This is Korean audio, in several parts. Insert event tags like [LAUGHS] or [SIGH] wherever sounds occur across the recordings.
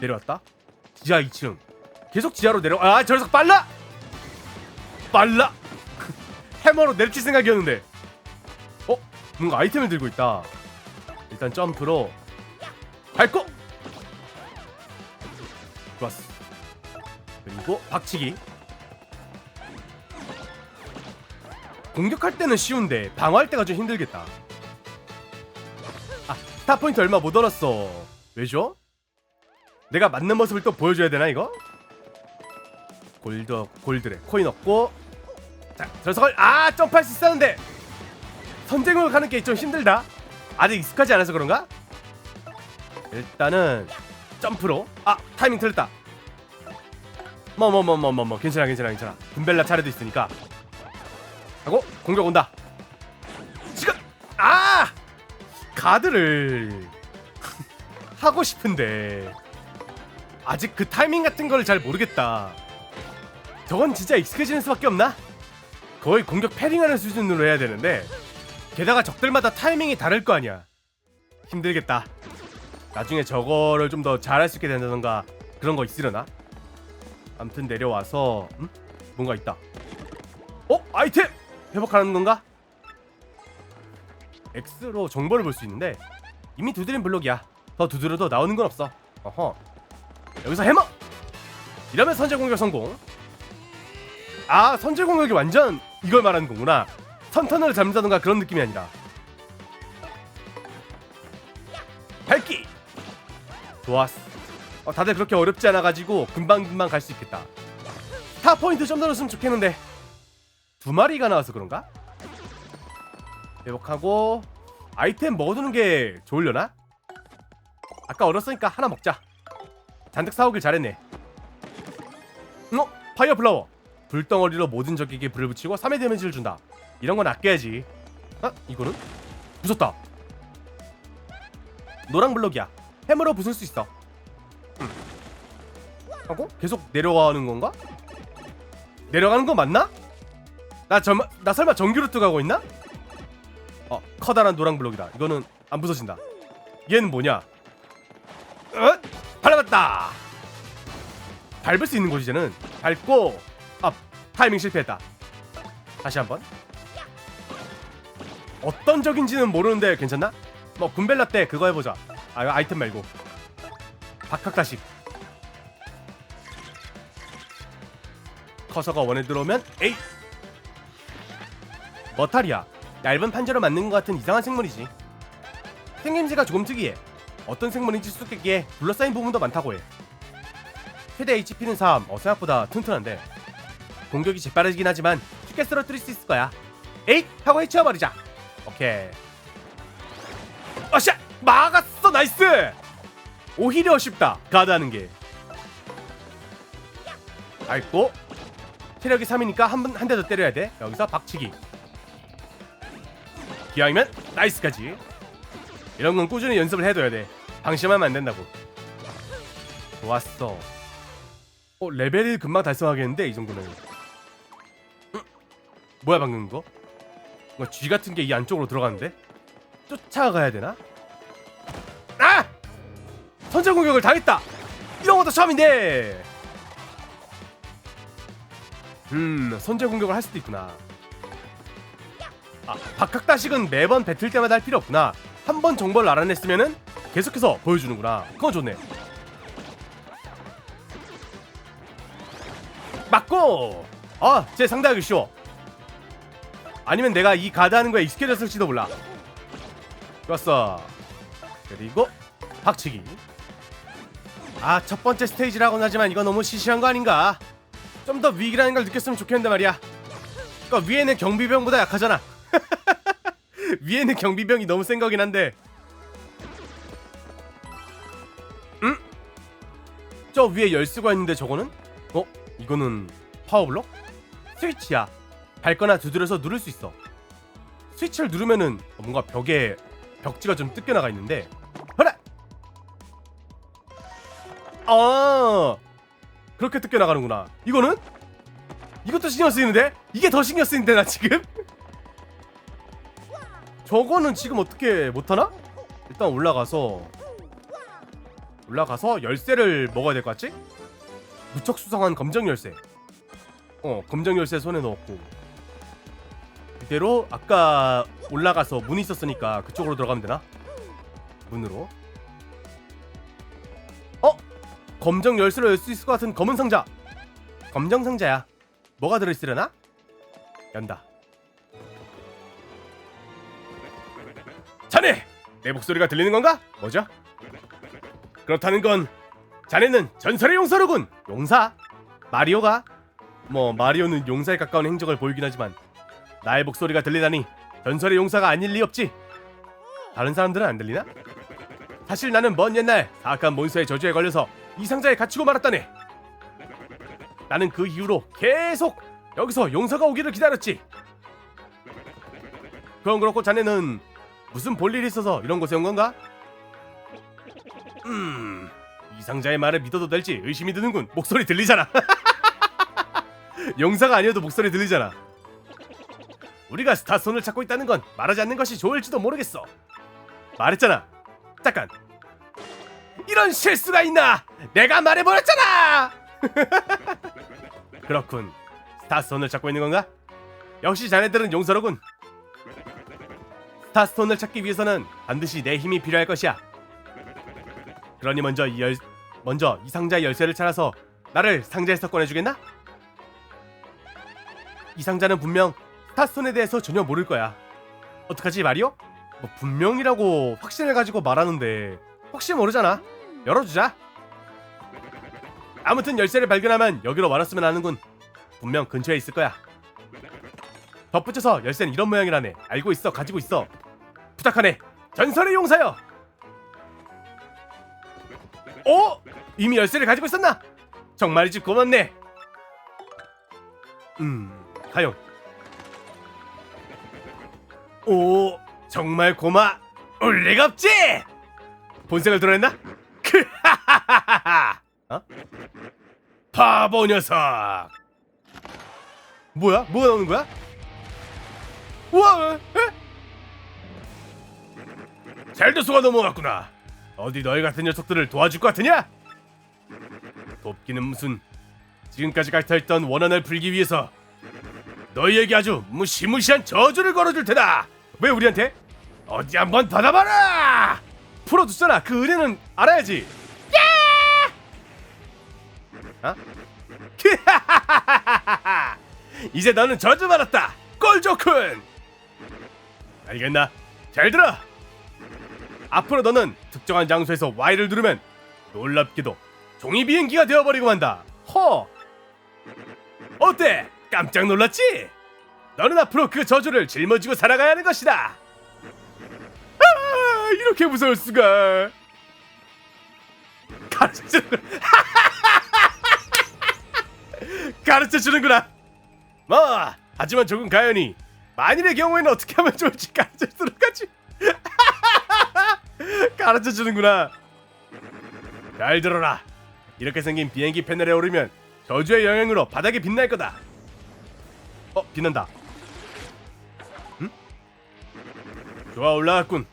내려왔다? 지하 2층. 계속 지하로 내려 아 저 녀석 빨라! 빨라! [LAUGHS] 해머로 내리칠 생각이었는데. 어? 뭔가 아이템을 들고 있다. 일단 점프로. 밟고! 좋았어. 그리고 박치기. 공격할 때는 쉬운데 방어할 때가 좀 힘들겠다. 아 스타 포인트 얼마 못 얻었어. 왜죠? 내가 맞는 모습을 또 보여줘야 되나 이거? 골드 골드래. 코인 얻고. 자 저석을 아 점프할 수 있었는데. 선쟁을 가는 게 좀 힘들다. 아직 익숙하지 않아서 그런가? 일단은 점프로. 아 타이밍 틀렸다. 뭐 뭐 뭐 뭐 뭐 뭐. 괜찮아 괜찮아 괜찮아. 분벨라 차례도 있으니까. 하고 공격 온다. 지금! 아! 가드를 [LAUGHS] 하고 싶은데 아직 그 타이밍 같은 걸 잘 모르겠다 저건 진짜 익숙해지는 수밖에 없나? 거의 공격 패링하는 수준으로 해야 되는데 게다가 적들마다 타이밍이 다를 거 아니야 힘들겠다 나중에 저거를 좀 더 잘할 수 있게 된다던가 그런 거 있으려나? 암튼 내려와서 음? 뭔가 있다 어? 아이템! 회복하는 건가? X로 정보를 볼 수 있는데 이미 두드린 블록이야 더 두드려도 나오는 건 없어 어허 여기서 해머! 이러면 선제 공격 성공. 아 선제 공격이 완전 이걸 말하는 거구나. 선턴을 잡는다던가 그런 느낌이 아니라. 밝기! 좋았어. 어, 다들 그렇게 어렵지 않아가지고 금방금방 갈 수 있겠다. 스타 포인트 좀더 넣었으면 좋겠는데. 두 마리가 나와서 그런가? 회복하고 아이템 먹어두는 게 좋으려나? 아까 얼었으니까 하나 먹자 잔뜩 사오길 잘했네 어? 파이어 플라워 불덩어리로 모든 적에게 불을 붙이고 3의 데미지를 준다 이런 건 아껴야지 아? 이거는? 부쉈다 노랑 블록이야 해머로 부술 수 있어 음. 하고 계속 내려가는 건가? 내려가는 거 맞나? 나, 저, 나 설마 정규루트 가고 있나? 어 커다란 노랑 블록이다 이거는 안 부서진다 얘는 뭐냐 어? 발라봤다. 밟을 수 있는 곳이 쟤는 밟고 아 타이밍 실패했다. 다시 한번. 어떤 적인지는 모르는데 괜찮나? 뭐 군벨라 때 그거 해보자. 아 이거 아이템 말고. 박학다식 커서가 원에 들어오면 에이 머탈이야 얇은 판자로 만든 것 같은 이상한 생물이지. 생김새가 조금 특이해 어떤 생물인지 수수께끼에 둘러싸인 부분도 많다고 해. 최대 HP는 3, 어 생각보다 튼튼한데. 공격이 재빠르긴 하지만 쉽게 쓰러뜨릴 수 있을 거야. 에잇! 하고 해치워버리자. 오케이. 어샤! 막았어! 나이스! 오히려 쉽다. 가드하는 게. 알고. 체력이 3이니까 한번한대 더 때려야 돼. 여기서 박치기. 기왕이면 나이스까지. 이런 건 꾸준히 연습을 해둬야 돼 방심하면 안 된다고 좋았어 어 레벨을 금방 달성하겠는데 이 정도는 응? 뭐야 방금 거? 뭔가 쥐 같은 게 이 안쪽으로 들어가는데 쫓아가야 되나? 아! 선제 공격을 당했다 이런 것도 처음인데 음 선제 공격을 할 수도 있구나 아 박학다식은 매번 배틀 때마다 할 필요 없구나 한 번 정보를 알아냈으면은 계속해서 보여주는구나. 그건 좋네. 맞고! 아쟤 상대하기 쉬워. 아니면 내가 이 가드하는 거에 익숙해졌을지도 몰라. 좋았어. 그리고 박치기. 아 첫 번째 스테이지라고는 하지만 이거 너무 시시한 거 아닌가? 좀 더 위기라는 걸 느꼈으면 좋겠는데 말이야. 그니까 위에는 경비병보다 약하잖아. [LAUGHS] 위에는 경비병이 너무 센 거긴 한데 저 위에 열쇠가 있는데 저거는? 어? 이거는 파워블록? 스위치야 밟거나 두드려서 누를 수 있어 스위치를 누르면은 뭔가 벽에 벽지가 좀 뜯겨나가 있는데 허라! 아 그렇게 뜯겨나가는구나 이거는? 이것도 신경 쓰이는데? 이게 더 신경 쓰이는데 나 지금? 저거는 지금 어떻게 못하나? 일단 올라가서 올라가서 열쇠를 먹어야 될 것 같지? 무척 수상한 검정 열쇠 어 검정 열쇠 손에 넣었고 이대로 아까 올라가서 문이 있었으니까 그쪽으로 들어가면 되나? 문으로 어? 검정 열쇠로 열 수 있을 것 같은 검은 상자 검정 상자야 뭐가 들어있으려나? 연다 자네! 내 목소리가 들리는 건가? 뭐죠? 그렇다는 건 자네는 전설의 용사로군 용사? 마리오가? 뭐 마리오는 용사에 가까운 행적을 보이긴 하지만 나의 목소리가 들리다니 전설의 용사가 아닐 리 없지 다른 사람들은 안 들리나? 사실 나는 먼 옛날 사악한 몬스터의 저주에 걸려서 이 상자에 갇히고 말았다네 나는 그 이후로 계속 여기서 용사가 오기를 기다렸지 그건 그렇고 자네는 무슨 볼일이 있어서 이런 곳에 온 건가? 음, 이 상자의 말을 믿어도 될지 의심이 드는군. 목소리 들리잖아. [LAUGHS] 용사가 아니어도 목소리 들리잖아. 우리가 스타손을 찾고 있다는 건 말하지 않는 것이 좋을지도 모르겠어. 말했잖아. 잠깐. 이런 실수가 있나? 내가 말해버렸잖아. [LAUGHS] 그렇군. 스타손을 찾고 있는 건가? 역시 자네들은 용서로군. 스타스톤을 찾기 위해서는 반드시 내 힘이 필요할 것이야. 그러니 먼저 이 열, 먼저 이 상자의 열쇠를 찾아서 나를 상자에서 꺼내주겠나? 이 상자는 분명 스타스톤에 대해서 전혀 모를 거야. 어떡하지 마리오? 뭐 분명이라고 확신을 가지고 말하는데 혹시 모르잖아. 열어주자. 아무튼 열쇠를 발견하면 여기로 와놨으면 하는군. 분명 근처에 있을 거야. 덧붙여서 열쇠는 이런 모양이라네. 알고 있어, 가지고 있어. 부탁하네. 전설의 용사여. 어? 이미 열쇠를 가지고 있었나? 정말이지 고맙네. 음, 가용. 오, 정말 고마. 올 리가 없지. 본색을 드러냈나? 크하하하하. [LAUGHS] 어? 바보 녀석. 뭐야? 뭐가 나오는 거야? 우와! 에? 속아 넘어갔구나. 어디 너희 같은 녀석들을 도와줄 것 같으냐? 돕기는 무슨 지금까지 갇혀있던 원한을 풀기 위해서 너희에게 아주 무시무시한 저주를 걸어줄 테다. 왜 우리한테? 어디 한번 받아봐라. 풀어줬잖아. 그 은혜는 알아야지. 야! 어? [LAUGHS] 이제 너는 저주 받았다. 꼴 좋군. 알겠나? 잘 들어. 앞으로 너는 특정한 장소에서 Y를 누르면 놀랍게도 종이 비행기가 되어버리고 만다. 허. 어때? 깜짝 놀랐지? 너는 앞으로 그 저주를 짊어지고 살아가야 하는 것이다. 아, 이렇게 무서울 수가. 가르쳐 주는 [LAUGHS] 가르쳐 주는구나. 뭐 하지만 조금 가연히 만일의 경우에는 어떻게 하면 좋을지 가르쳐 주도록 하지. [LAUGHS] [LAUGHS] 가르쳐 주는구나. 잘 들어라. 이렇게 생긴 비행기 패널에 오르면 저주의 영향으로 바닥에 빛날 거다. 어, 빛난다. 응? 좋아 올라갔군.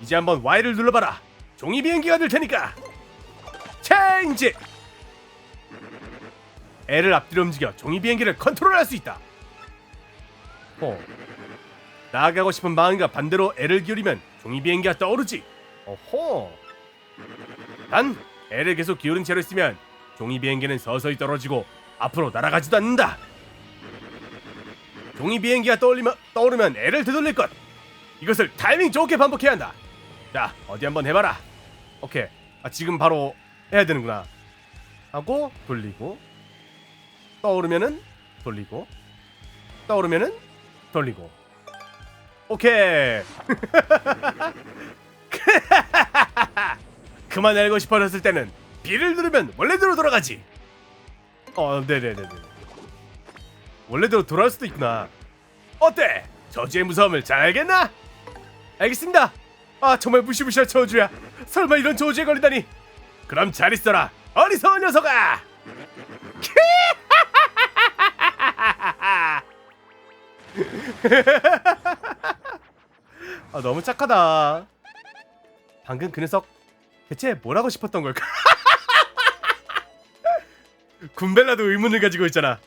이제 한번 Y를 눌러봐라. 종이 비행기가 될 테니까. 체인지. L을 앞뒤로 움직여 종이 비행기를 컨트롤할 수 있다. 어. 나아가고 싶은 마음과 반대로 L을 기울이면 종이 비행기가 떠오르지. 어허. 단 L을 계속 기울인 채로 있으면 종이 비행기는 서서히 떨어지고 앞으로 날아가지도 않는다. 종이 비행기가 떠올리면 떠오르면 L을 되돌릴 것. 이것을 타이밍 좋게 반복해야 한다. 자, 어디 한번 해봐라. 오케이. 아, 지금 바로 해야 되는구나. 하고 돌리고 떠오르면은 돌리고 떠오르면은 돌리고. 오케이. [LAUGHS] 그만 알고 싶어졌을 때는 B를 누르면 원래대로 돌아가지. 어, 네네네네. 원래대로 돌아올 수도 있구나. 어때? 저주의 무서움을 잘 알겠나? 알겠습니다. 아 정말 무시무시한 저주야. 설마 이런 저주에 걸리다니. 그럼 잘 있어라. 어리석은 녀석아. [LAUGHS] 아 너무 착하다. 방금 그 녀석 대체 뭐라고 싶었던 걸까? [LAUGHS] 군벨라도 의문을 가지고 있잖아.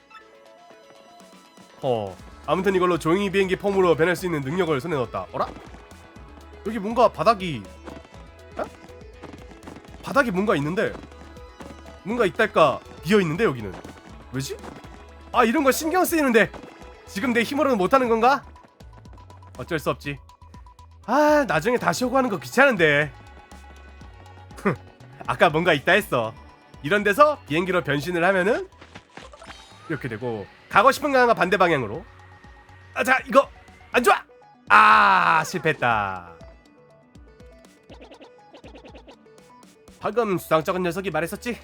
어, 아무튼 이걸로 조용히 비행기 폼으로 변할 수 있는 능력을 손에 넣었다. 어라? 여기 뭔가 바닥이 어? 바닥이 뭔가 있는데 뭔가 있달까 비어 있는데 여기는 왜지? 아 이런 거 신경 쓰이는데 지금 내 힘으로는 못하는 건가? 어쩔 수 없지. 아 나중에 다시 오고 하는 거 귀찮은데. 아까 뭔가 있다 했어. 이런 데서 비행기로 변신을 하면은 이렇게 되고 가고 싶은 강과 반대 방향으로. 아 자 이거 안 좋아. 아 실패했다. 방금 수상쩍은 녀석이 말했었지.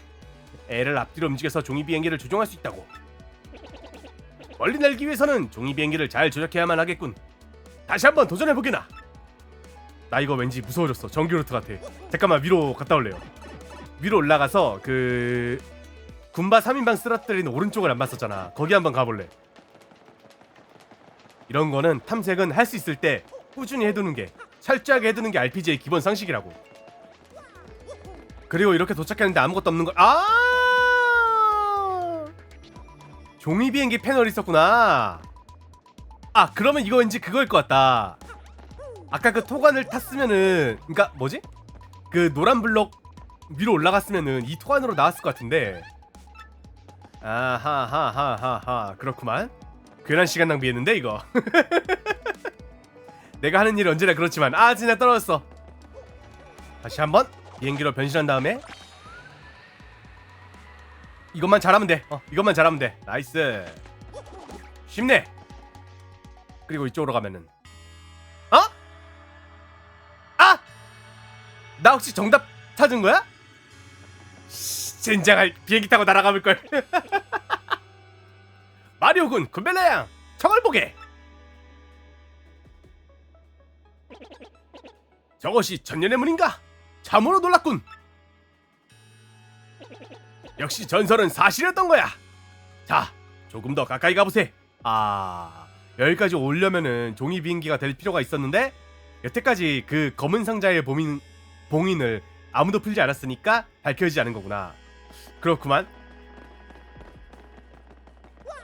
애를 앞뒤로 움직여서 종이 비행기를 조종할 수 있다고. 멀리 날기 위해서는 종이 비행기를 잘 조작해야만 하겠군. 다시 한번 도전해 보게나. 나 이거 왠지 무서워졌어. 전기로트 같아. 잠깐만 위로 갔다 올래요. 위로 올라가서 그 군바 3인방 쓰러뜨리는 오른쪽을 안 봤었잖아. 거기 한번 가볼래. 이런 거는 탐색은 할 수 있을 때 꾸준히 해두는 게 철저하게 해두는 게 RPG의 기본 상식이라고. 그리고 이렇게 도착했는데 아무것도 없는 걸 아! 종이 비행기 패널이 있었구나. 아 그러면 이거 왠지 그거일 것 같다. 아까 그 토관을 탔으면은 그러니까 뭐지? 그 노란 블럭 위로 올라갔으면은 이 토관으로 나왔을 것 같은데. 아하하하하하 그렇구만. 괜한 시간 낭비했는데 이거. [LAUGHS] 내가 하는 일 언제나 그렇지만 아 진짜 떨어졌어. 다시 한번 비행기로 변신한 다음에 이것만 잘하면 돼. 어, 이것만 잘하면 돼. 나이스. 쉽네. 그리고 이쪽으로 가면은 나 혹시 정답 찾은 거야? 씨, 젠장할 비행기 타고 날아가 볼 걸. [LAUGHS] 마리오군 군벨라양 청을 보게. 저것이 천년의 문인가? 참으로 놀랐군. 역시 전설은 사실이었던 거야. 자, 조금 더 가까이 가보세. 아, 여기까지 오려면은 종이 비행기가 될 필요가 있었는데 여태까지 그 검은 상자의 봉인, 봉인을 아무도 풀지 않았으니까 밝혀지지 않은 거구나. 그렇구만.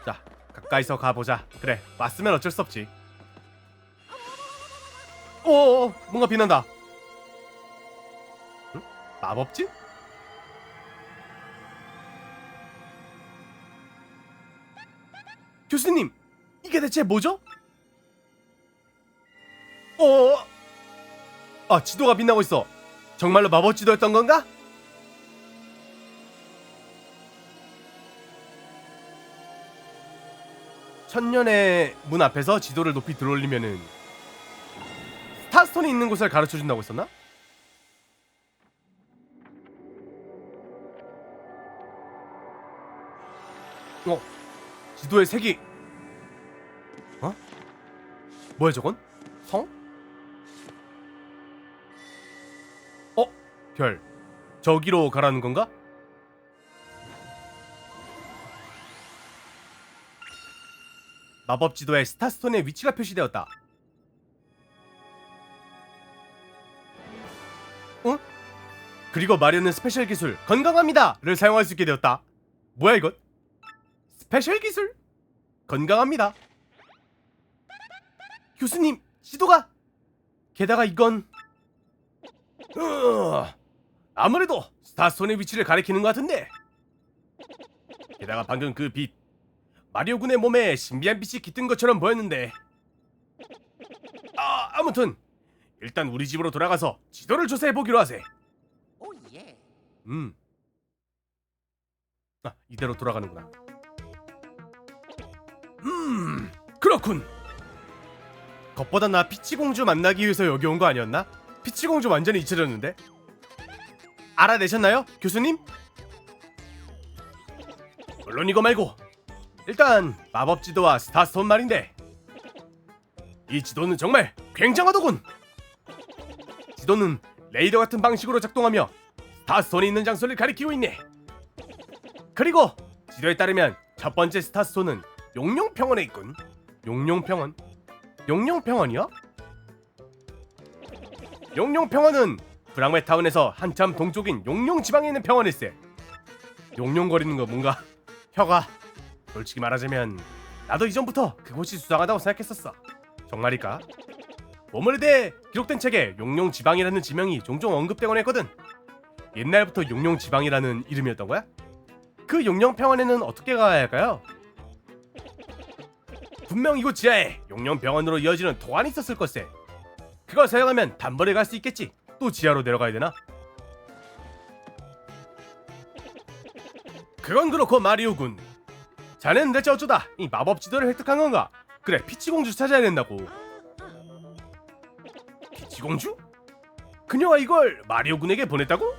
자, 가까이서 가보자. 그래, 왔으면 어쩔 수 없지. 오, 뭔가 빛난다. 응? 마법진? 교수님, 이게 대체 뭐죠? 어? 아, 지도가 빛나고 있어. 정말로 마법 지도였던 건가? 천년의 문 앞에서 지도를 높이 들어올리면은 스타스톤이 있는 곳을 가르쳐 준다고 했었나? 어, 지도의 색이 어? 뭐야 저건? 별 저기로 가라는 건가? 마법 지도에 스타스톤의 위치가 표시되었다. 어? 그리고 마리오는 스페셜 기술 건강합니다를 사용할 수 있게 되었다. 뭐야 이건? 스페셜 기술 건강합니다. 교수님 지도가 게다가 이건 으, 아 무래도 스타스톤의 위치를 가리키는 것 같은데 게다가 방금 그 빛 마리오 군의 몸에 신비한 빛이 깃든 것처럼 보였는데 아 아무튼 일단 우리 집으로 돌아가서 지도를 조사해 보기로 하세. Yeah. 음. 아, 이대로 돌아가는구나. 음, 그렇군. 겉보다 나 피치 공주 만나기 위해서 여기 온 거 아니었나? 피치 공주 완전히 잊혀졌는데. 알아내셨나요, 교수님? 물론 이거 말고 일단 마법 지도와 스타스톤 말인데 이 지도는 정말 굉장하더군. 지도는 레이더 같은 방식으로 작동하며 스타스톤이 있는 장소를 가리키고 있네. 그리고 지도에 따르면 첫 번째 스타스톤은 용룡평원에 있군. 용룡평원? 용룡평원이요? 용룡평원은 브랑웨타운에서 한참 동쪽인 용룡 지방에 있는 병원일세. 용룡거리는 거 뭔가 혀가 솔직히 말하자면 나도 이전부터 그곳이 수상하다고 생각했었어. 정말일까? 모물에 대해 기록된 책에 용룡 지방이라는 지명이 종종 언급되곤 했거든. 옛날부터 용룡 지방이라는 이름이었던 거야? 그 용룡 병원에는 어떻게 가야 할까요? 분명 이곳 지하에 용룡 병원으로 이어지는 도안이 있었을 것세. 그걸 사용하면 단번에 갈 수 있겠지. 또 지하로 내려가야 되나? 그건 그렇고 마리오군. 자네는 대체 어쩌다 이 마법 지도를 획득한 건가? 그래 피치 공주 찾아야 된다고. 피치 공주? 그녀가 이걸 마리오 군에게 보냈다고?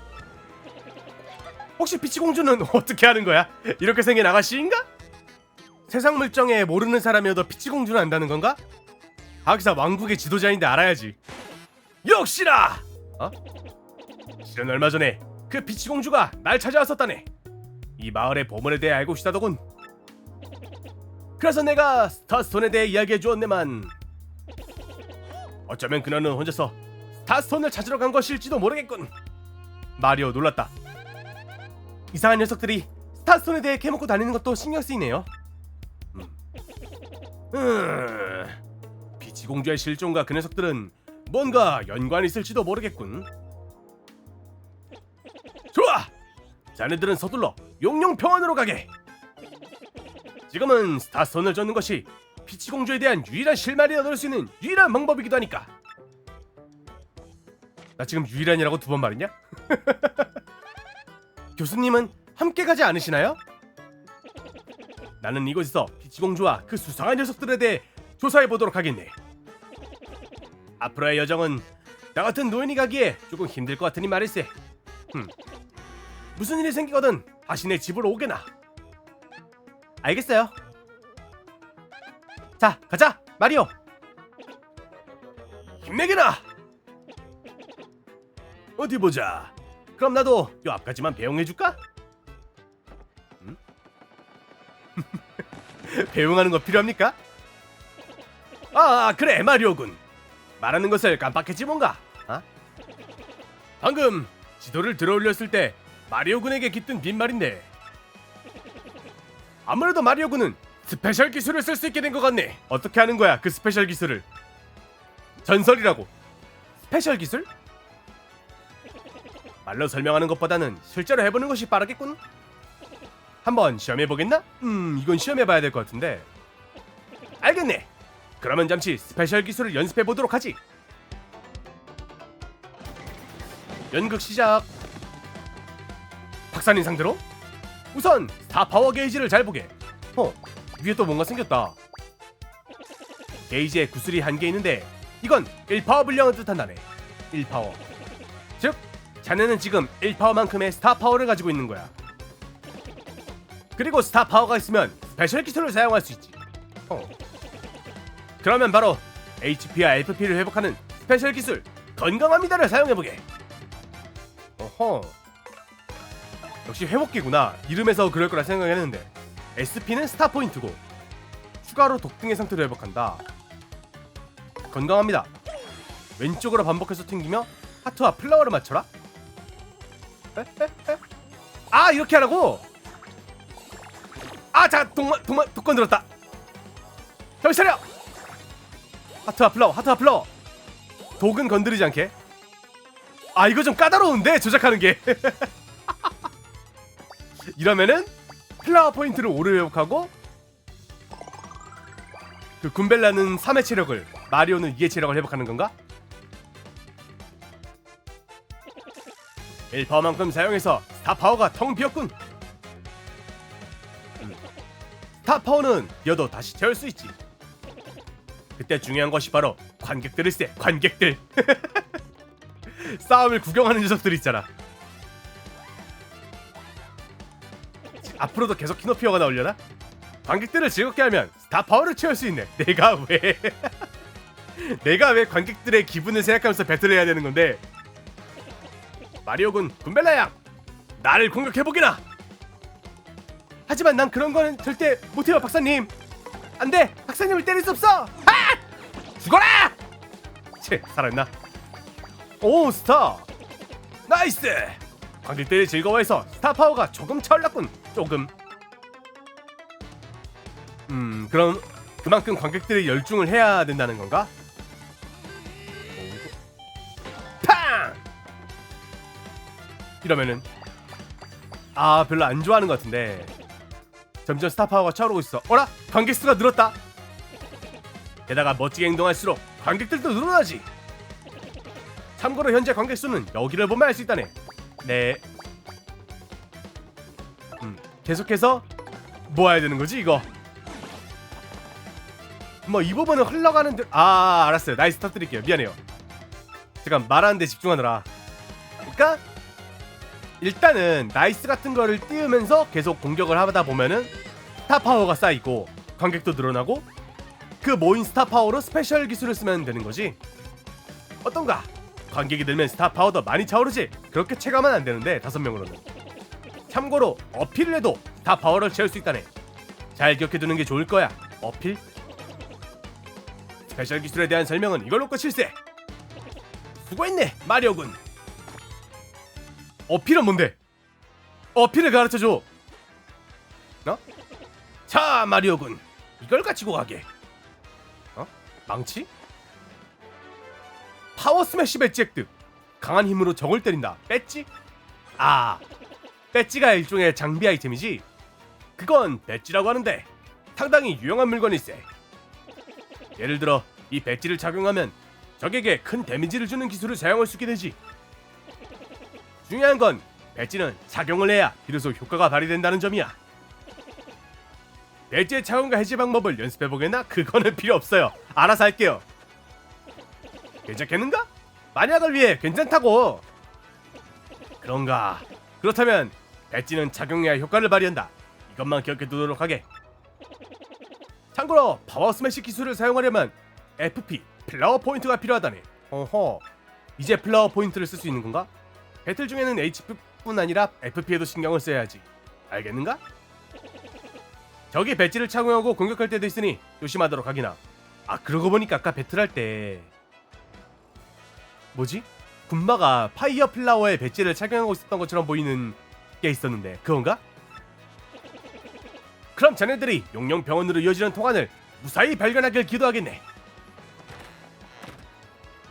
혹시 피치 공주는 [LAUGHS] 어떻게 하는 거야? 이렇게 생긴 아가씨인가? 세상 물정에 모르는 사람이어도 피치 공주는 안다는 건가? 하기사 왕국의 지도자인데 알아야지. 역시나! 어? 실은 얼마 전에 그 피치 공주가 날 찾아왔었다네. 이 마을의 보물에 대해 알고 싶다더군. 그래서 내가 스타스톤에 대해 이야기해 주었네만 어쩌면 그녀는 혼자서 스타스톤을 찾으러 간 것일지도 모르겠군. 마리오 놀랐다. 이상한 녀석들이 스타스톤에 대해 캐먹고 다니는 것도 신경 쓰이네요. 음. 음. 비치 공주의 실종과 그 녀석들은 뭔가 연관이 있을지도 모르겠군. 좋아. 자네들은 서둘러 용룡 병원으로 가게. 지금은 스타스톤을 쫓는 것이 피치 공주에 대한 유일한 실마리를 얻을 수 있는 유일한 방법이기도 하니까. 나 지금 유일한이라고 두 번 말했냐? [LAUGHS] 교수님은 함께 가지 않으시나요? 나는 이곳에서 피치 공주와 그 수상한 녀석들에 대해 조사해 보도록 하겠네. 앞으로의 여정은 나 같은 노인이 가기에 조금 힘들 것 같으니 말일세. 흠. 무슨 일이 생기거든 다시 내 집으로 오게나. 알겠어요. 자, 가자, 마리오. 힘내게나. 어디 보자. 그럼 나도 요 앞까지만 배웅해 줄까? 음? [LAUGHS] 배웅하는 거 필요합니까? 아, 그래, 마리오군. 말하는 것을 깜빡했지 뭔가. 어? 방금 지도를 들어올렸을 때 마리오 군에게 깃든 빈말인데 아무래도 마리오 군은 스페셜 기술을 쓸 수 있게 된 것 같네. 어떻게 하는 거야 그 스페셜 기술을? 전설이라고. 스페셜 기술? 말로 설명하는 것보다는 실제로 해보는 것이 빠르겠군. 한번 시험해 보겠나? 음, 이건 시험해 봐야 될 것 같은데. 알겠네. 그러면 잠시 스페셜 기술을 연습해 보도록 하지. 연극 시작. 박사님 상대로 우선 스타 파워 게이지를 잘 보게. 어, 위에 또 뭔가 생겼다. 게이지에 구슬이 한 개 있는데 이건 1파워 분량을 뜻한다네. 1파워. 즉, 자네는 지금 1파워만큼의 스타 파워를 가지고 있는 거야. 그리고 스타 파워가 있으면 스페셜 기술을 사용할 수 있지. 어. 그러면 바로 HP와 FP를 회복하는 스페셜 기술 건강합니다를 사용해보게. 어허. 역시 회복기구나. 이름에서 그럴 거라 생각했는데 SP는 스타 포인트고 추가로 독등의 상태를 회복한다. 건강합니다. 왼쪽으로 반복해서 튕기며 하트와 플라워를 맞춰라. 아 이렇게 하라고? 아자 동만 동만 독건 들었다. 정신 차려. 하트와 플라워 하트와 플라워. 독은 건드리지 않게. 아 이거 좀 까다로운데 조작하는 게. [LAUGHS] 이러면은 플라워 포인트를 오래 회복하고 그 군벨라는 3회 체력을 마리오는 2회 체력을 회복하는 건가? 1파워만큼 사용해서 스타 파워가 텅 비었군 음. 스타 파워는 비어도 다시 채울 수 있지 그때 중요한 것이 바로 관객들일세 관객들 [LAUGHS] 싸움을 구경하는 녀석들 있잖아 앞으로도 계속 키노피어가 나오려나? 관객들을 즐겁게 하면 스타 파워를 채울 수 있네. 내가 왜? [LAUGHS] 내가 왜 관객들의 기분을 생각하면서 배틀을 해야 되는 건데? 마리오군 군벨라 양, 나를 공격해 보기나. 하지만 난 그런 거는 절대 못해요, 박사님. 안 돼, 박사님을 때릴 수 없어. 아! 죽어라! 채 살았나? 오 스타. 나이스! 관객들이 즐거워해서 스타 파워가 조금 차올랐군. 조금. 음, 그럼 그만큼 관객들이 열중을 해야 된다는 건가? 팡! 이러면은 아 별로 안 좋아하는 것 같은데 점점 스타 파워가 차오르고 있어. 어라? 관객 수가 늘었다. 게다가 멋지게 행동할수록 관객들도 늘어나지. 참고로 현재 관객 수는 여기를 보면 알 수 있다네. 네. 음, 계속해서 모아야 되는 거지 이거. 뭐 이 부분은 흘러가는 듯. 아 알았어요. 나이스 터뜨릴게요. 미안해요. 잠깐 말하는데 집중하느라. 그러니까 일단은 나이스 같은 거를 띄우면서 계속 공격을 하다 보면은 스타 파워가 쌓이고 관객도 늘어나고 그 모인 스타 파워로 스페셜 기술을 쓰면 되는 거지. 어떤가? 관객이 늘면 스타 파워도 많이 차오르지. 그렇게 체감은 안 되는데 다섯 명으로는. 참고로 어필을 해도 스타 파워를 채울 수 있다네. 잘 기억해두는 게 좋을 거야. 어필? 스페셜 기술에 대한 설명은 이걸로 끝일세. 수고했네, 마리오군. 어필은 뭔데? 어필을 가르쳐줘. 어? 자, 마리오군. 이걸 가지고 가게. 어? 망치? 파워 스매시 배지 획득. 강한 힘으로 적을 때린다. 배지? 아, 배지가 일종의 장비 아이템이지. 그건 배지라고 하는데 상당히 유용한 물건일세. 예를 들어 이 배지를 착용하면 적에게 큰 데미지를 주는 기술을 사용할 수 있게 되지. 중요한 건 배지는 착용을 해야 비로소 효과가 발휘된다는 점이야. 배지의 착용과 해지 방법을 연습해 보겠나? 그거는 필요 없어요. 알아서 할게요. 괜찮겠는가? 만약을 위해 괜찮다고. 그런가? 그렇다면 배지는 착용해야 효과를 발휘한다. 이것만 기억해 두도록 하게. 참고로 파워 스매시 기술을 사용하려면 FP 플라워 포인트가 필요하다네. 어허. 이제 플라워 포인트를 쓸 수 있는 건가? 배틀 중에는 HP뿐 아니라 FP에도 신경을 써야지. 알겠는가? 적이 배지를 착용하고 공격할 때도 있으니 조심하도록 하기나. 아 그러고 보니까 아까 배틀할 때 뭐지? 군마가 파이어 플라워의 배지를 착용하고 있었던 것처럼 보이는 게 있었는데 그건가? [LAUGHS] 그럼 자네들이 용령 병원으로 이어지는 통안을 무사히 발견하길 기도하겠네.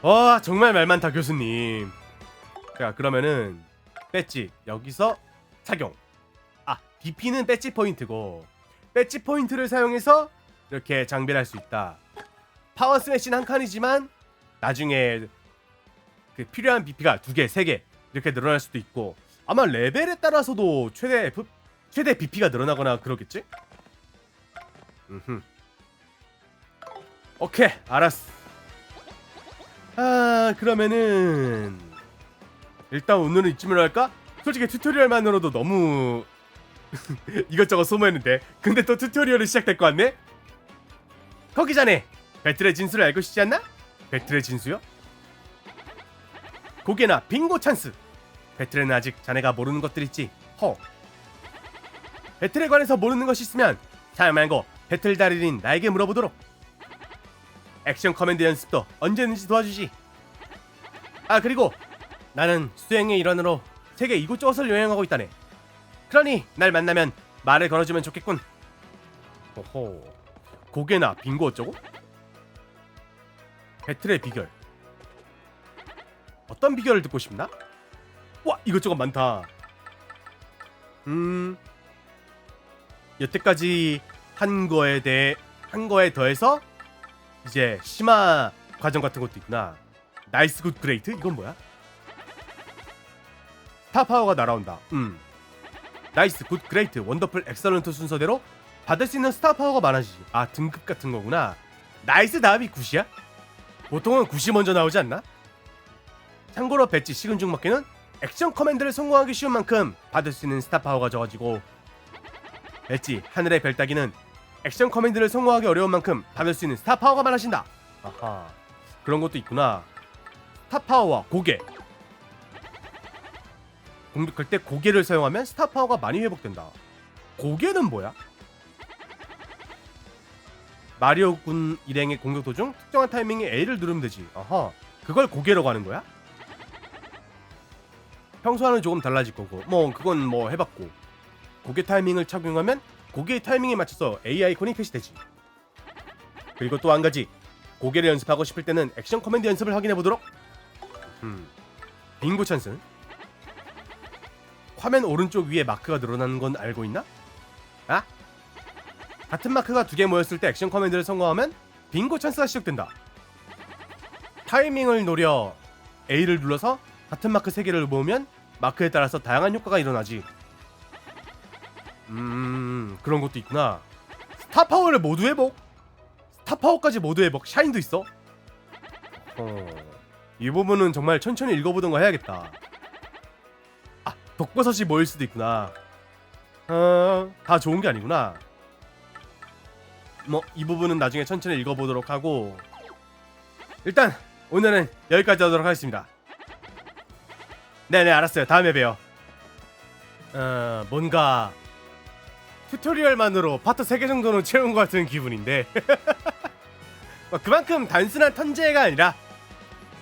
와 정말 말 많다 교수님. 자 그러면은 배지 여기서 착용. 아 DP는 배지 포인트고 배지 포인트를 사용해서 이렇게 장비를 할 수 있다. 파워 스매시는 한 칸이지만 나중에 그 필요한 BP가 두 개, 세 개 이렇게 늘어날 수도 있고 아마 레벨에 따라서도 최대 F, 최대 BP가 늘어나거나 그러겠지? 음흠. 오케이, 알았어. 아, 그러면은 일단 오늘은 이쯤으로 할까? 솔직히 튜토리얼만으로도 너무 [LAUGHS] 이것저것 소모했는데. 근데 또 튜토리얼이 시작될 것 같네? 거기 전에 배틀의 진수를 알고 싶지 않나? 배틀의 진수요? 고개나 빙고 찬스! 배틀에는 아직 자네가 모르는 것들 있지. 허! 배틀에 관해서 모르는 것이 있으면 잘 말고 배틀 달인인 나에게 물어보도록! 액션 커맨드 연습도 언제든지 도와주지. 아 그리고 나는 수행의 일환으로 세계 이곳저곳을 여행하고 있다네 그러니 날 만나면 말을 걸어주면 좋겠군 호호 고개나 빙고 어쩌고? 배틀의 비결 어떤 비결을 듣고 싶나? 와 이것저것 많다. 음 여태까지 한 거에 대해 한 거에 더해서 이제 심화 과정 같은 것도 있구나. 나이스 굿 그레이트 이건 뭐야? 스타 파워가 날아온다. 음 나이스 굿 그레이트 원더풀 엑설런트 순서대로 받을 수 있는 스타 파워가 많아지지. 아 등급 같은 거구나. 나이스 다음이 굿이야? 보통은 굿이 먼저 나오지 않나? 참고로 배지 식은 죽 먹기는 액션 커맨드를 성공하기 쉬운 만큼 받을 수 있는 스타 파워가 적어지고 배지 하늘의 별 따기는 액션 커맨드를 성공하기 어려운 만큼 받을 수 있는 스타 파워가 많아진다. 아하 그런 것도 있구나. 스타 파워와 고개 공격할 때 고개를 사용하면 스타 파워가 많이 회복된다. 고개는 뭐야? 마리오 군 일행의 공격 도중 특정한 타이밍에 A를 누르면 되지. 아하 그걸 고개라고 하는 거야? 평소와는 조금 달라질 거고 뭐 그건 뭐 해봤고 고개 타이밍을 착용하면 고개의 타이밍에 맞춰서 A 아이콘이 표시되지 그리고 또 한 가지 고개를 연습하고 싶을 때는 액션 커맨드 연습을 확인해 보도록 음 빙고 찬스 화면 오른쪽 위에 마크가 늘어나는 건 알고 있나? 아? 같은 마크가 두 개 모였을 때 액션 커맨드를 성공하면 빙고 찬스가 시작된다 타이밍을 노려 A를 눌러서 같은 마크 3개를 모으면 마크에 따라서 다양한 효과가 일어나지. 음, 그런 것도 있구나. 스타 파워를 모두 회복? 스타 파워까지 모두 회복, 샤인도 있어? 어, 이 부분은 정말 천천히 읽어보던가 해야겠다. 아, 독버섯이 모일 수도 있구나. 어, 다 좋은 게 아니구나. 뭐, 이 부분은 나중에 천천히 읽어보도록 하고, 일단, 오늘은 여기까지 하도록 하겠습니다. 네네 알았어요 다음에 봬요 어 뭔가 튜토리얼만으로 파트 3개 정도는 채운 것 같은 기분인데 [LAUGHS] 뭐 그만큼 단순한 턴제가 아니라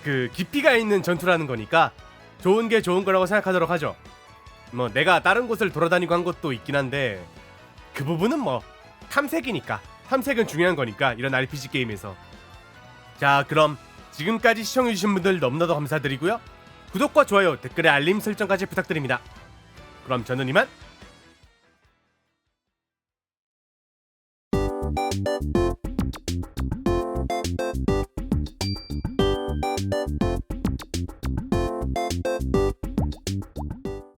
그 깊이가 있는 전투라는 거니까 좋은 게 좋은 거라고 생각하도록 하죠 뭐 내가 다른 곳을 돌아다니고 한 것도 있긴 한데 그 부분은 뭐 탐색이니까. 탐색은 중요한 거니까 이런 RPG 게임에서. 자 그럼 지금까지 시청해주신 분들 너무나도 감사드리고요. 구독과 좋아요, 댓글에 알림 설정까지 부탁드립니다. 그럼 저는 이만